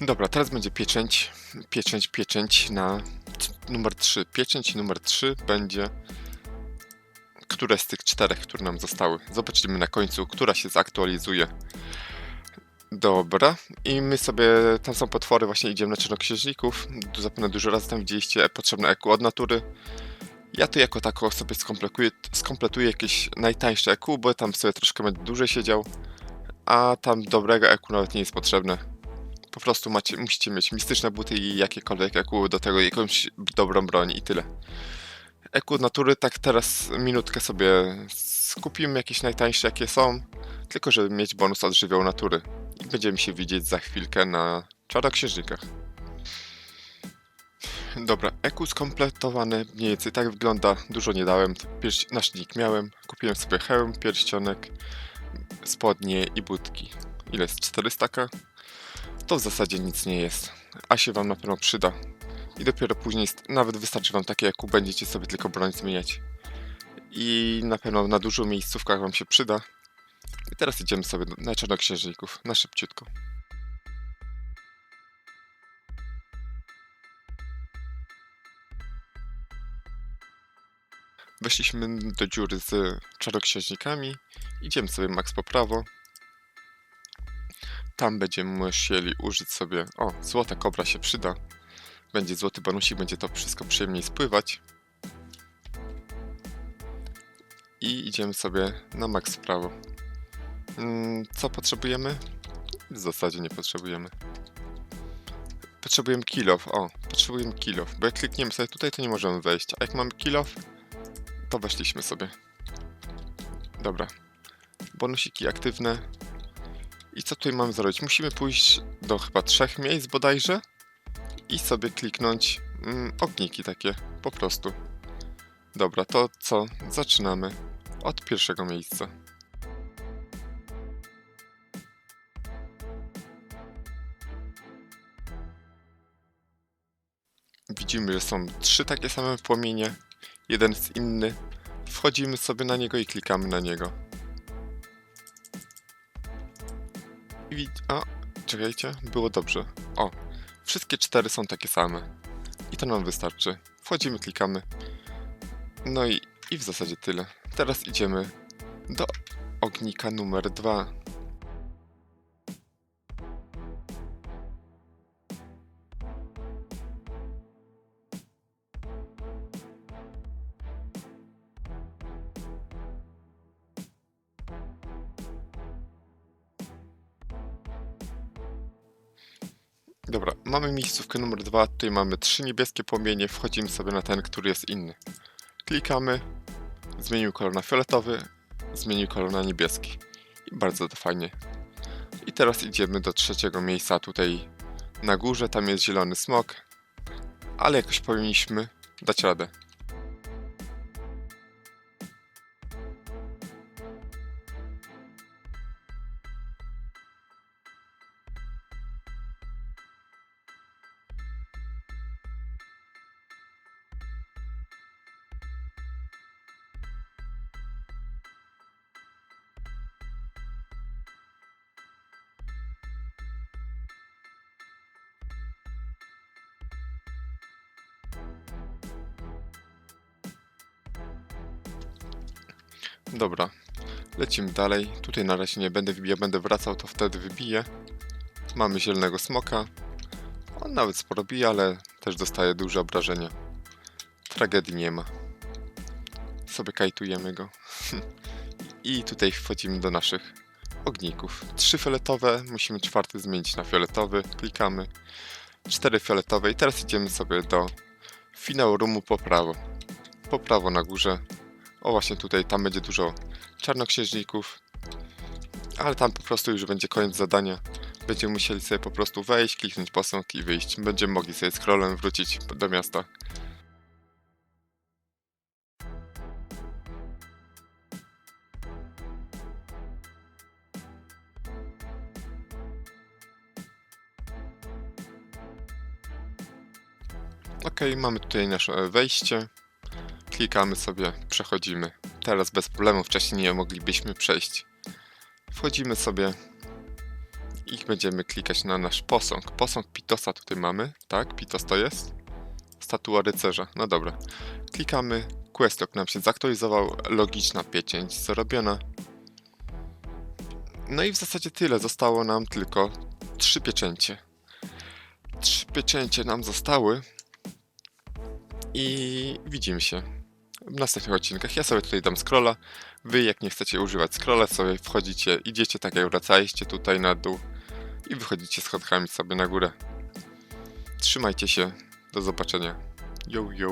Dobra, teraz będzie pieczęć, pieczęć, pieczęć na numer 3. Pieczęć numer 3 będzie które z tych czterech, które nam zostały. Zobaczymy na końcu, która się zaktualizuje. Dobra, i my sobie, tam są potwory, właśnie idziemy na czarnoksiężników. Tu zapewne dużo razy tam widzieliście potrzebne EQ od natury. Ja tu jako tako sobie skompletuję, skompletuję jakieś najtańsze EQ, bo tam sobie troszkę będę dłużej siedział. A tam dobrego EQ nawet nie jest potrzebne. Po prostu macie, musicie mieć mistyczne buty i jakiekolwiek EQ do tego, jakąś dobrą broń i tyle. EQ natury tak teraz minutkę sobie skupimy jakieś najtańsze jakie są, tylko żeby mieć bonus od żywiołu natury. I będziemy się widzieć za chwilkę na czarnoksiężnikach. Dobra, EQ skompletowane mniej więcej tak wygląda. Dużo nie dałem. Pierś, nasznik miałem. Kupiłem sobie hełm, pierścionek, spodnie i budki. Ile jest? 400? To w zasadzie nic nie jest. A się wam na pewno przyda. I dopiero później, nawet wystarczy wam takie EQ, będziecie sobie tylko broń zmieniać. I na pewno na dużo miejscówkach wam się przyda. I teraz idziemy sobie na czarnoksiężników, na szybciutko. Weszliśmy do dziury z czarnoksiężnikami. Idziemy sobie max po prawo. Tam będziemy musieli użyć sobie... O, złota kobra się przyda. Będzie złoty bonusik, będzie to wszystko przyjemniej spływać. I idziemy sobie na max w prawo. Mm, Co potrzebujemy? W zasadzie nie potrzebujemy. Potrzebujemy kill off. O, potrzebujemy kill off. Bo jak klikniemy sobie tutaj, to nie możemy wejść. A jak mamy kill off, to weszliśmy sobie. Dobra. Bonusiki aktywne. I co tutaj mamy zrobić? Musimy pójść do chyba trzech miejsc bodajże i sobie kliknąć mm, ogniki takie, po prostu. Dobra, to co? Zaczynamy od pierwszego miejsca. Widzimy, że są trzy takie same płomienie, jeden jest inny. Wchodzimy sobie na niego i klikamy na niego. I wid- A, czekajcie, było dobrze. O, wszystkie cztery są takie same. I to nam wystarczy. Wchodzimy, klikamy. No i, i w zasadzie tyle. Teraz idziemy do ognika numer dwa. Dobra, mamy miejscówkę numer dwa. Tutaj mamy trzy niebieskie płomienie. Wchodzimy sobie na ten, który jest inny. Klikamy. Zmienił kolor na fioletowy. Zmienił kolor na niebieski. I bardzo to fajnie. I teraz idziemy do trzeciego miejsca tutaj na górze. Tam jest zielony smok. Ale jakoś powinniśmy dać radę. Dobra, lecimy dalej. Tutaj na razie nie będę wybijał, będę wracał, to wtedy wybiję. Mamy zielonego smoka. On nawet sporo bije, ale też dostaje duże obrażenia. Tragedii nie ma. Sobie kajtujemy go. I tutaj wchodzimy do naszych ogników. Trzy fioletowe, musimy czwarty zmienić na fioletowy. Klikamy. Cztery fioletowe i teraz idziemy sobie do finał roomu po prawo. Po prawo na górze o właśnie tutaj, tam będzie dużo czarnoksiężników. Ale tam po prostu już będzie koniec zadania. Będziemy musieli sobie po prostu wejść, kliknąć posąg i wyjść. Będziemy mogli sobie scrollem wrócić do miasta. Ok, mamy tutaj nasze wejście. Klikamy sobie, przechodzimy. Teraz bez problemu, wcześniej nie moglibyśmy przejść. Wchodzimy sobie i będziemy klikać na nasz posąg. Posąg Pitosa tutaj mamy, tak? Pitos to jest? Statua rycerza, no dobra. Klikamy, questlog nam się zaktualizował, logiczna pieczęć zrobiona. No i w zasadzie tyle, zostało nam tylko trzy pieczęcie. Trzy pieczęcie nam zostały i widzimy się w następnych odcinkach. Ja sobie tutaj dam scrolla. Wy jak nie chcecie używać scrolla, sobie wchodzicie, idziecie tak jak wracaliście tutaj na dół i wychodzicie schodkami sobie na górę. Trzymajcie się, do zobaczenia. Yo, yo.